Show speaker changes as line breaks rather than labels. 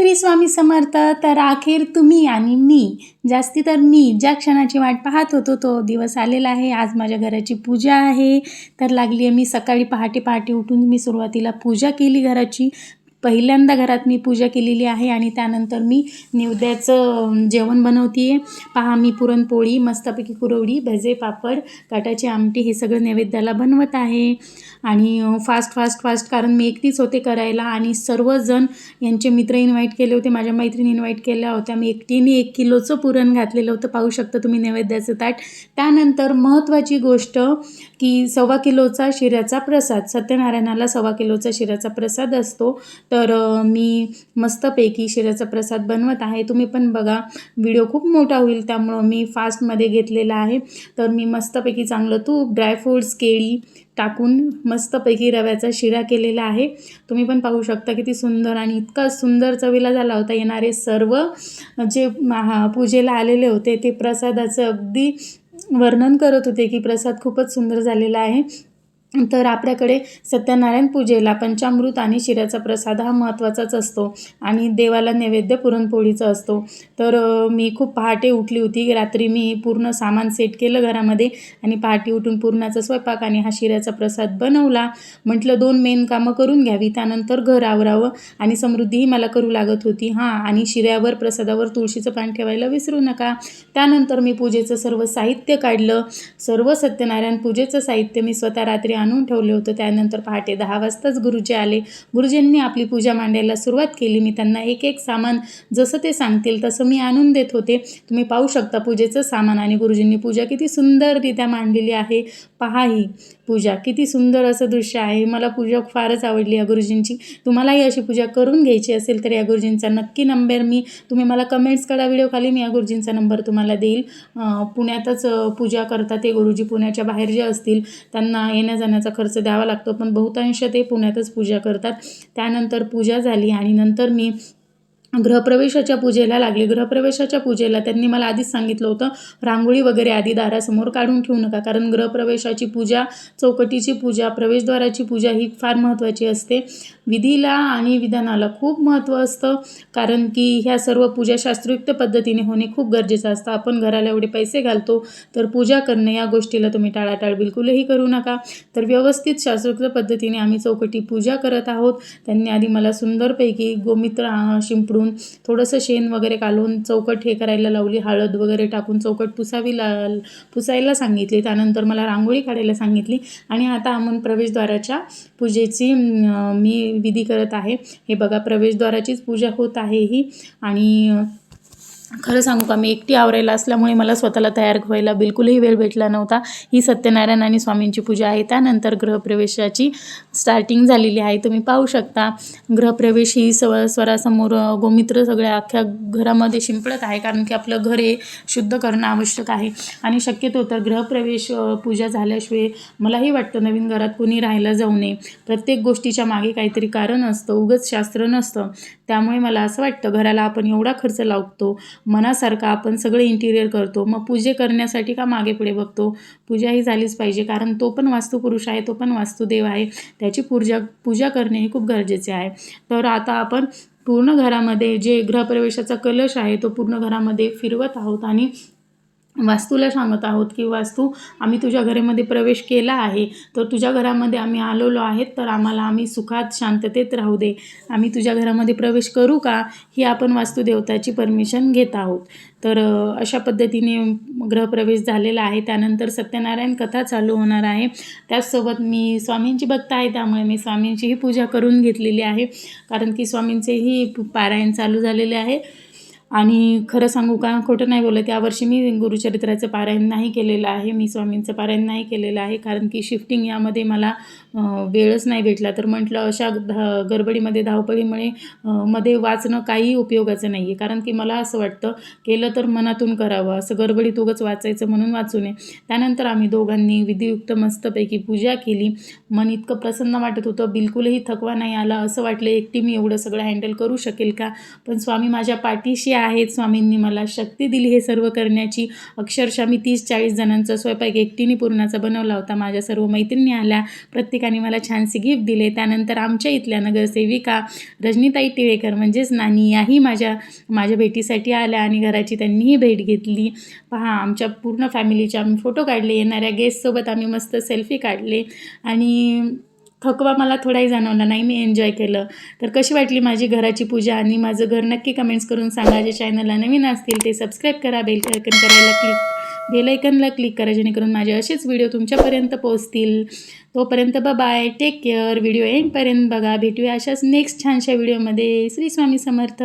श्री स्वामी समर्थ तर अखेर तुम्ही आणि मी. जास्ती तर मी. ज्या क्षणाची वाट पाहत होतो तो दिवस आलेला आहे. आज माझ्या घराची पूजा आहे. तर लागली आहे मी सकाळी पहाटे पहाटे उठून मी सुरुवातीला पूजा केली घराची. पहिल्यांदा घरात मी पूजा केलेली आहे आणि त्यानंतर मी निवद्याचं जेवण बनवते आहे पहा मी पुरणपोळी मस्तपैकी कुरवडी भजे पापड काटाची आमटी हे सगळं नैवेद्याला बनवत आहे. आणि फास्ट फास्ट फास्ट कारण मी एकटीच होते करायला आणि सर्वजण यांचे मित्र इन्व्हाइट केले होते माझ्या मैत्रिणी इन्व्हाइट केल्या होत्या. मी एकटीने एक किलोचं पुरण घातलेलं होतं. पाहू शकता तुम्ही नैवेद्याचं ताट. त्यानंतर महत्त्वाची गोष्ट की सव्वा किलोचा शिऱ्याचा प्रसाद. सत्यनारायणाला सव्वा किलोचा शिऱ्याचा प्रसाद असतो. तर मी मस्तपैकी शिऱ्याचा प्रसाद बनवत आहे. तुम्ही पण बघा व्हिडिओ खूप मोठा होईल त्यामुळं मी फास्टमध्ये घेतलेला आहे. तर मी मस्तपैकी चांगलं तूप ड्रायफ्रूट्स केळी टाकून मस्तपैकी रव्याचा शिरा केलेला आहे. तुम्ही पण पाहू शकता किती सुंदर आणि इतका सुंदर चवीला झाला होता. येणारे सर्व जे पूजेला आलेले होते ते प्रसादाचं अगदी वर्णन करत होते की प्रसाद खूपच सुंदर झालेला आहे. तर आपल्याकडे सत्यनारायण पूजेला पंचामृत आणि शिऱ्याचा प्रसाद हा महत्त्वाचाच असतो आणि देवाला नैवेद्य पुरणपोळीचा असतो. तर मी खूप पहाटे उठली होती. रात्री मी पूर्ण सामान सेट केलं घरामध्ये आणि पहाटे उठून पूर्णाचा स्वयंपाक आणि हा शिऱ्याचा प्रसाद बनवला. म्हटलं दोन मेन कामं करून घ्यावी. त्यानंतर घर आवरावं आणि समृद्धीही मला करू लागत होती. हां आणि शिऱ्यावर प्रसादावर तुळशीचं पान ठेवायला विसरू नका. त्यानंतर मी पूजेचं सर्व साहित्य काढलं. सर्व सत्यनारायण पूजेचं साहित्य मी स्वतः रात्री आणून ठेवले होतं. त्यानंतर पहाटे दहा वाजताच गुरुजी आले. गुरुजींनी आपली पूजा मांडायला सुरुवात केली. मी त्यांना एक एक सामान जसं ते सांगतील तसं मी आणून देत होते. तुम्ही पाहू शकता पूजेचं सामान आणि गुरुजींनी पूजा किती सुंदररित्या मांडलेली आहे. पहा ही पूजा किती सुंदर असं दृश्य आहे. मला पूजा फारच आवडली या गुरुजींची. तुम्हालाही अशी पूजा करून घ्यायची असेल तर या गुरुजींचा नक्की नंबर मी तुम्ही मला कमेंट्स करा. व्हिडिओ खाली मी या गुरुजींचा नंबर तुम्हाला देईल. पुण्यातच पूजा करतात ते गुरुजी. पुण्याच्या बाहेर जे असतील त्यांना येण्या जाण्याचा खर्च द्यावा लागतो. पण बहुतांश ते पुण्यातच पूजा करतात. त्यानंतर पूजा झाली आणि नंतर मी गृहप्रवेशाच्या पूजेला लागले. गृहप्रवेशाच्या पूजेला त्यांनी मला आधीच सांगितलं होतं रांगोळी वगैरे आधी दारासमोर काढून ठेवू नका कारण गृहप्रवेशाची पूजा चौकटीची पूजा प्रवेशद्वाराची पूजा ही फार महत्त्वाची असते. विधीला आणि विधानाला खूप महत्त्व असतं कारण की ह्या सर्व पूजा शास्त्रयुक्त पद्धतीने होणे खूप गरजेचं असतं. आपण घराला एवढे पैसे घालतो तर पूजा करणे या गोष्टीला तुम्ही टाळाटाळ बिलकुलही करू नका. तर व्यवस्थित शास्त्रोक्त पद्धतीने आम्ही चौकटी पूजा करत आहोत. त्यांनी आधी मला सुंदरपैकी गोमित्र शिंपडू शिंपडून थोडंसं शेण वगैरे घालून चौकट हे करायला लावली हळद वगैरे टाकून चौकट पुसावी ला पुसायला सांगितली. त्यानंतर मला रांगोळी काढायला सांगितली आणि आता आम्ही प्रवेशद्वाराच्या पूजेची मी विधी करत आहे. हे बघा प्रवेशद्वाराचीच पूजा होत आहे ही. आणि खरं सांगू का मी एकटी आवरायला असल्यामुळे मला स्वतःला तयार व्हायला बिलकुलही वेळ भेटला नव्हता. ही सत्यनारायण आणि स्वामींची पूजा आहे. त्यानंतर गृहप्रवेशाची स्टार्टिंग झालेली आहे. तुम्ही पाहू शकता गृहप्रवेश ही स्व स्वरासमोर गोमित्र सगळ्या अख्ख्या घरामध्ये शिंपडत आहे. कारण की आपलं घर हे शुद्ध करणं आवश्यक आहे. आणि शक्यतो तर गृहप्रवेश पूजा झाल्याशिवाय मलाही वाटतं नवीन घरात कोणी राहायला जाऊ नये. प्रत्येक गोष्टीच्या मागे काहीतरी कारण असतं. उगच शास्त्र नसतं. त्यामुळे मला असं वाटतं घराला आपण एवढा खर्च लावतो मनासारखं आपण सगळं इंटिरियर करतो. मग पूजे करण्यासाठी का मागे पुढे बघतो? पूजा ही झालीच पाहिजे. कारण तो पण वास्तुपुरुष आहे तो पण वास्तुदेव आहे. त्याची पूजा पूजा करणे हे खूप गरजेचे आहे. तर आता आपण पूर्ण घरामध्ये जे गृहप्रवेशाचा कलश आहे तो पूर्ण घरामध्ये फिरवत आहोत आणि वास्तूला सांगत आहोत की वास्तू आम्ही तुझ्या घरामध्ये प्रवेश केला आहे तर तुझ्या घरामध्ये आम्ही आलेलो आहेत तर आम्हाला आम्ही सुखात शांततेत राहू दे. आम्ही तुझ्या घरामध्ये प्रवेश करू का ही आपण वास्तुदेवताची परमिशन घेत आहोत. तर अशा पद्धतीने ग्रहप्रवेश झालेला आहे. त्यानंतर सत्यनारायण कथा चालू होणार आहे. त्याचसोबत मी स्वामींची भक्त आहे त्यामुळे मी स्वामींचीही पूजा करून घेतलेली आहे. कारण की स्वामींचेही पारायण चालू झालेले आहे. आणि खरं सांगू का खोटं नाही बोलत यावर्षी मी गुरुचरित्राचं पारायण नाही केलेलं आहे मी स्वामींचं पारायण नाही केलेलं आहे. कारण की शिफ्टिंग यामध्ये मला वेळच नाही भेटला. तर म्हटलं अशा ध गडबडीमध्ये धावपळीमुळे मध्ये वाचणं काही उपयोगाचं नाही आहे कारण की मला असं वाटतं केलं तर मनातून करावं. असं गडबडीत उगंच वाचायचं म्हणून वाचू नये. त्यानंतर आम्ही दोघांनी विधियुक्त मस्तपैकी पूजा केली. मन इतकं प्रसन्न वाटत होतं. बिलकुलही थकवा नाही आला. असं वाटलं एकटी मी एवढं सगळं हँडल करू शकेल का? पण स्वामी माझ्या पाठीशी आहेत. स्वामींनी मला शक्ती दिली हे सर्व करण्याची. अक्षरशः मी तीस चाळीस जणांचा स्वयंपाक एकटीने पूर्णाचा बनवला होता. माझ्या सर्व मैत्रिणी आल्या. प्रत्येकाने मला छानसे गिफ्ट दिले. त्यानंतर आमच्या इथल्या नगरसेविका रजनीताई टिळेकर म्हणजेच नानी याही माझ्या माझ्या भेटीसाठी आल्या आणि घराची त्यांनीही भेट घेतली. पहा आमच्या पूर्ण फॅमिलीचे आम्ही फोटो काढले. येणाऱ्या गेस्टसोबत आम्ही मस्त सेल्फी काढले. आणि थकवा मला थोडाही जाणवला नाही मी एन्जॉय केलं. तर कशी वाटली माझी घराची पूजा? आणि माझं घर नक्की कमेंट्स करून सांगा. जे चॅनलला नवीन असतील ते सबस्क्राईब करा बेल आयकन करायला क्लिक बेल आयकनला क्लिक करा जेणेकरून माझे असेच व्हिडिओ तुमच्यापर्यंत पोहोचतील. तोपर्यंत बाय टेक केअर व्हिडिओ एंडपर्यंत बघा. भेटूया अशाच नेक्स्ट छानशा व्हिडिओमध्ये श्री स्वामी समर्थ.